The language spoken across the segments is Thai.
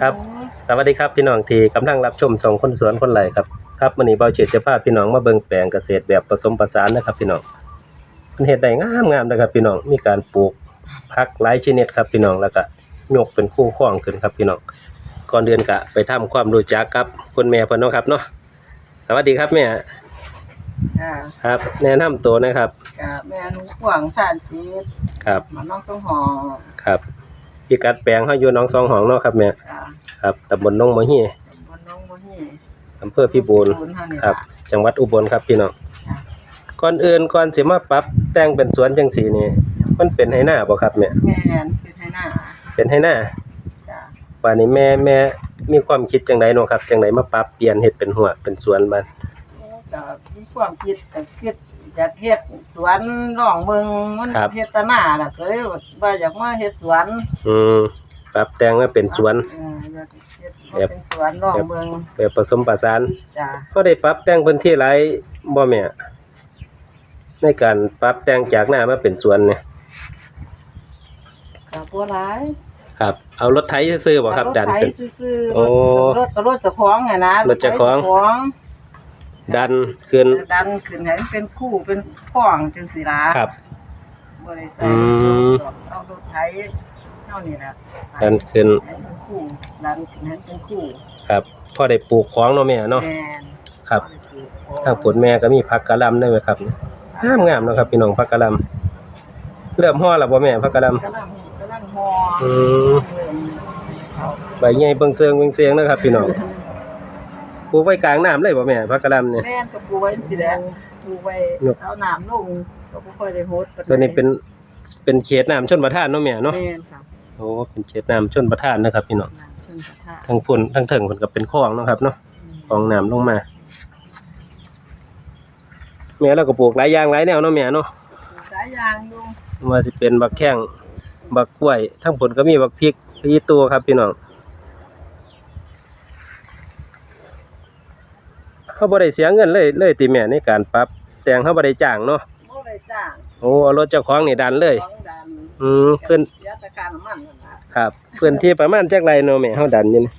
ครับ สวัสดีครับพี่น้องที่กำลังรับชมสองคนสวนคนไหลครับครับวันนี้เบาเฉียดจะพาพี่น้องมาเบิ่งแปลงเกษตรแบบผสมผสานนะครับ พี่น้องมันเฮ็ดได้งามงามๆนะครับ พี่น้องมีการปลูกผักหลายชนิดครับพี่น้องแล้วก็ยกเป็นคู่ข้องขึ้นครับพี่น้องก่อนเดือนกะไปทำความรู้จักกับคุณแม่เพิ่นเนาะครับเนาะสวัสดีครับแม่ค่ะครับ แนะนำตัวนะครับกับแม่หนุกวางชาญจีดครับมาน้องสงหอครับพี่กัดแปลงเฮาอยู่หนองสองหองเนาะครับแม่ค่ะ ครับตำบลหนองมะฮีบนน้องบนนี่อำเภอพิบูลบุญเท่านี้ครับ จังหวัดอุบลครับพี่น้องค่ะก่อนอื่นก่อนสิมาปรับแต่งเป็นสวนจังสีนี่มันเป็นให้หน้าบ่ครับแม่แม่นเป็นให้หน้าเป็นให้หน้าจ้ะว่านี่แม่แม่มีความคิดจังไดเนาะครับจังไดมาปรับเปลี่ยนเฮ็ดเป็นหัวเป็นสวนบัดก็มีความคิดก็คิดอยากเฮ็ดสวนร่องเมืองมันเฮ็ดแตหน้าน่ะก็เลยว่าอยากมาเฮ็ดสวน อืม ปรับแต่งมาเป็นสวน เอออยากเฮ็ดมาเป็นสวนร่องเมืองแบบผสมผสานจ้ะก็ได้ปรับแต่งพื้นที่หลายบ่แม่ในการปรับแต่งจากหน้ามาเป็นสวนเนี่ยก็บ่หลายครับ เอารถไถซื่อๆบ่ครับดันรถไถเป็น ซื่อโอ้ๆรถก็รถเจ้าของไงนะรถเจ้าของ รถไถเจ้ของดันขึ้นดันขึ้นให้มันเป็นคู่เป็นข้องจังซี่ล่ะครับบ่ได้ใส่อืม เอารถไถ เท่านี้ล่ะดันขึ้นให้เป็นคู่ดันขึ้นให้เป็นคู่ครับพอได้ปลูกของเนาะแม่เนาะแม่นครับเอาไปปลูกของทางผลแม่ก็มีผักกะหล่ำด้วยไหมครับงามงามๆเนาะครับพี่น้องผักกะหล่ำเริ่มห่อแล้วบ่แม่ผักกะหล่ำกำลังกำลังฮออืมเริ่มเอาใบใหญ่เบิ่งเซิงเบิ่งเสียงนะครับ พี่น้องปลูกไว้กลางน้ำเลยบ่แม่ผักกะหล่ำเนี่ยแม่นก็ปลูกไว้จังซี่แหละปลูกไว้ยกเอาน้ำลงก็บ่ค่อยได้โฮดปาใดตัวนี้เป็นเป็นเขตน้ำชนประทานเนาะแม่เนาะแม่นค่ะ โอ้เป็นเขตน้ำชนประทานนะครับพี่น้องน้ำชนกระทะทั้งพุ่นทั้งเถิงเพิ่นก็เป็นคลองเนาะครับเนาะคลองน้ำลงมาแม่เราก็ปลูกหลายอย่างหลายแนวเนาะแม่เนาะสายยางอยู่ว่าสิเป็นบักแข้งบักกล้วย ทั้งผลก็มีบักพริกพี่ตัวครับพี่น้องเขาบ่ได้เสียเงินเลยเลยติแม่ในการปรับ แต่งเขาบ่ได้จ้างเนาะบ่ได้จ้างโอ้เอารถเจ้าของนี่ดันเลยของดัน อืมเพิ่นยาตะการน้ำมันนั่นล่ะครับ เพิ่นที่ประมาณจักไรเนาะแม่เฮาดันอยู่นี่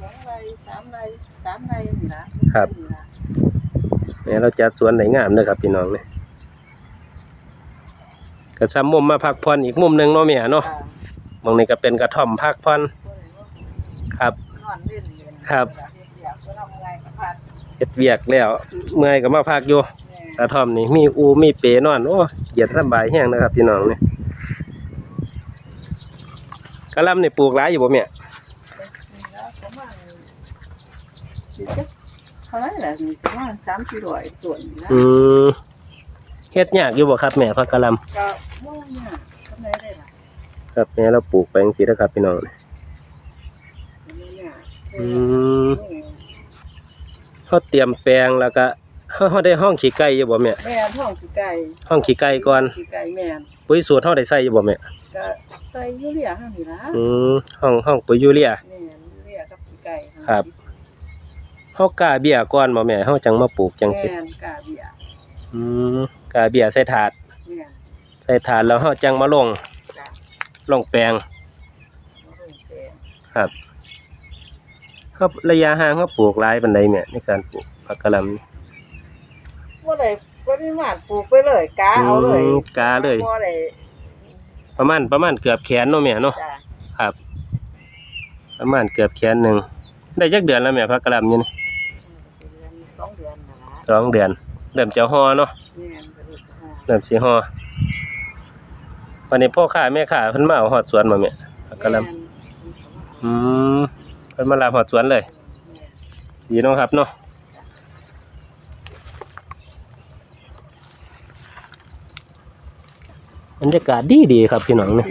สองไร่สามไร่สามไร่นี่ล่ะครับ นี่ล่ะแม่เราจัดสวนได้งามเด้อครับพี่น้องนี่ก็ซ้ำมุมมาพักผ่อนอีกมุมหนึงเนาะแม่เนาะอ่าหมองนี้ก็เป็นกระท่อมพักผ่อนบ่ได้ว่าครับ นอนเล่นเล่นครับเฮ็ดเวียกก็ทำไงก็พัดเฮ็ดเวียกแล้ว เมื่อยก็มาพักอยู่แม่ กระท่อมนี่มีอูมีเปนอนโอ้เย็นสำบายแห้งนะครับพี่น้องนี่กะหล่ำนี่ปลูกหลายอยู่บ่แม่นี่แล้วประมาณสิจักเท่าไหร่ล่ะนี่ประมาณ3-400ต้นนี่นะอืมเฮ็ดยากอยู่บ่ครับแม่พักกะหล่ก็บ่ยากทำไดได้ล่ะำครับแม่เราปลูกไปจังซี่นะครับพี่น้องนี่บ่ยากอืมนี่เฮาเตรียมแปลงแล้วก็ เฮาเฮาได้ห้องขี้ไก่อยู่บ่แม่แม่นท้องขี้ไก่ห้องขี้ไก่ก่อนขี้ไก่แม่นปุ๋ยสูตรเฮาได้ใส่อยู่บ่แม่ก็ใส่ยูเรียเฮานี่ล่ะอืมห้องห้องปุ๋ยยูเรียแม่นยูเรียกับขี้ไก่ครับเฮากล้าเบี้ยก่อนบ่แม่เฮาจังมาปลูกจังซี่แม่นกาเบียอืมกล้าเบี้ยใส่ถาดแม่นใส่ถาดแล้วเฮาจังมาลงจ้ะลงแปลงบ่ลงแปลงครับครับระยะห่างเขาปลูกหลายปานใดแม่ในการปลูกผักกะหล่ำนี่ บ่ได้ปริมาณปลูกไปเลยกาเอาเลยอืมกาเลย บ่ได้ประมาณประมาณเกือบแขนเนาะแม่เนาะจ้ะครับ ประมาณเกือบแขนหนึงได้จักเดือนแล้วแม่ผักกะหล่ำนี่นี่สิเดือนสองเดือนนั่นล่ะสองเดือนเริ่มจะห่อเนาะแม่นก็ลูกหาเริ่มสิห่อวันนี้พ่อค้าแม่ค้าเพิ่นมาเอาฮอดสวนมาแม่ผักกะหล่ำอืมเพิ่นมารับฮอดสวนเลย ดีเนาะครับเนาะ บรรยากาศดีดีๆครับพี่น้องเนี่ย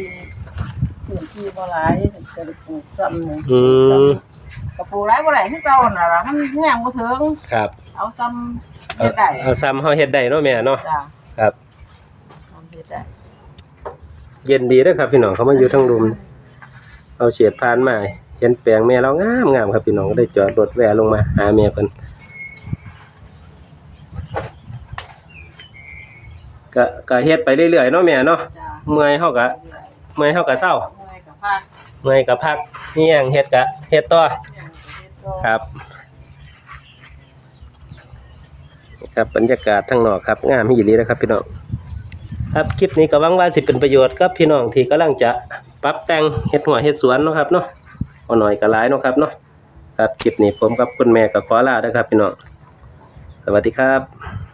พื้นที่บ่หลายก็ได้ปลูกซ้ำหนึงอืมก็ปลูกหลายบ่ได้คือเก่าน่ะล่ะมันแห้งบ่ถึงครับเอาซ้ำเอาเฮ็ดได้เอาซ้ำเฮาเฮ็ดได้เนาะแม่เนาะจ้ะครับ ซ้ำเฮ็ดได้เย็นดีเด้อครับพี่น้องเขามาอยู่ทั้งรุมนี่เอาเฉียดผ่านมาเห็นแปลงแม่เรางามงามครับพี่น้องก็ได้จอดรถแวะลงมาหาแม่เพิ่น ก็ก็เฮ็ดไปเรื่อยๆเนาะแม่เนาะจ้ะเมื่อยเฮาก็เมื่อยเฮาก็เศร้าเมื่อยก็พพักเมื่อยก็พักมีหยังเฮ็ดก็เฮ็ดต่อ อย่างเฮ็ดต่อครับนี่ครับบรรยากาศทั้งนอกครับงามอีหลีนะครับพี่น้องครับคลิปนี้ก็หวังว่าสิเป็นประโยชน์กับพี่น้องที่กำลังจะปรับแต่งเฮ็ดหัวเฮ็ดสวนเนาะครับเนาะเอาหน่อยก็หลายเนาะครับเนาะครับคลิปนี้ผมกับคุณแม่ก็ขอลาเด้อครับพี่น้องสวัสดีครับ